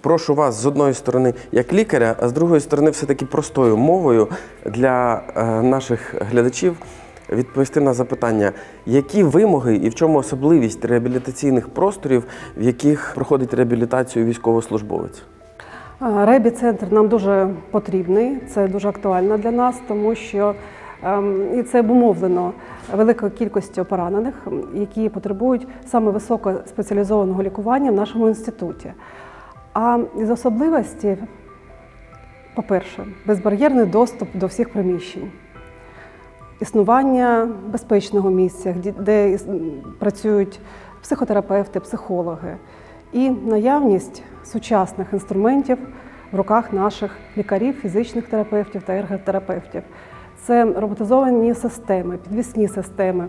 прошу вас з одної сторони як лікаря, а з другої сторони, все-таки простою мовою для е, наших глядачів відповісти на запитання, які вимоги і в чому особливість реабілітаційних просторів, в яких проходить реабілітацію військовослужбовець? Ребі-центр нам дуже потрібний, це дуже актуально для нас, тому що ем, і це обумовлено великою кількістю поранених, які потребують саме високоспеціалізованого лікування в нашому інституті. А із особливості, по-перше, безбар'єрний доступ до всіх приміщень, існування безпечного місця, де- працюють психотерапевти, психологи, і наявність сучасних інструментів в руках наших лікарів, фізичних терапевтів та ерготерапевтів. Це роботизовані системи, підвісні системи,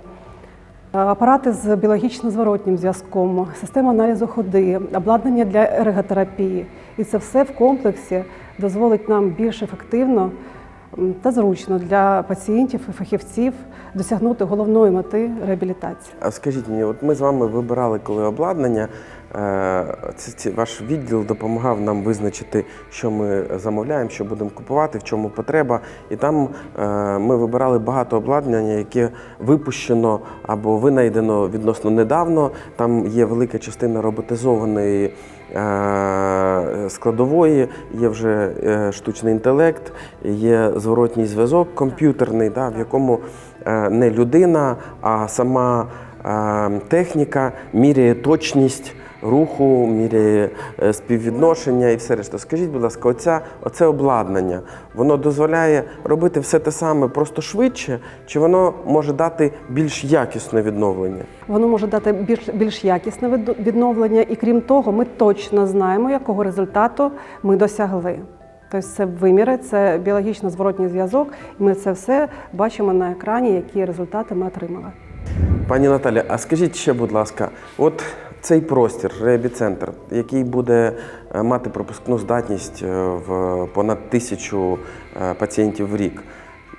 апарати з біологічно-зворотнім зв'язком, система аналізу ходи, обладнання для ерготерапії. І це все в комплексі дозволить нам більш ефективно та зручно для пацієнтів і фахівців досягнути головної мети реабілітації. А скажіть мені, от ми з вами вибирали коли обладнання. Е, це ваш відділ допомагав нам визначити, що ми замовляємо, що будемо купувати, в чому потреба. І там е, ми вибирали багато обладнання, яке випущено або винайдено відносно недавно. Там є велика частина роботизованої е, складової, є вже штучний інтелект, є зворотній зв'язок комп'ютерний, в якому не людина, а сама техніка міряє точність руху, міряє е, співвідношення і все решта. Скажіть, будь ласка, оця, оце обладнання, воно дозволяє робити все те саме просто швидше, чи воно може дати більш якісне відновлення? Воно може дати більш, більш якісне від- відновлення, і крім того, ми точно знаємо, якого результату ми досягли. Тобто це виміри, це біологічно зворотній зв'язок, і ми це все бачимо на екрані, які результати ми отримали. Пані Наталя, а скажіть ще, будь ласка, от цей простір, реабіцентр, який буде е, мати пропускну здатність е, в понад тисячу е, пацієнтів в рік,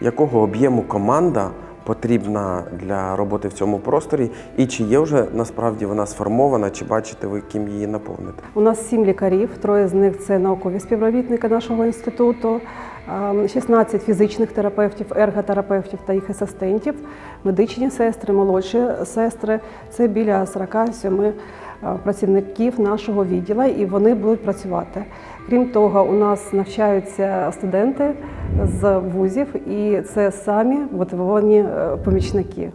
якого об'єму команда потрібна для роботи в цьому просторі, і чи є вже насправді вона сформована, чи бачите ви, ким її наповнити? У нас сім лікарів, троє з них це наукові співробітники нашого інституту, ем, 16 фізичних терапевтів, ерготерапевтів та їх асистентів, медичні сестри, молодші сестри. Це біля 47 е, працівників нашого відділу, і вони будуть працювати. Крім того, у нас навчаються студенти з вузів, і це самі мотивовані е, помічники.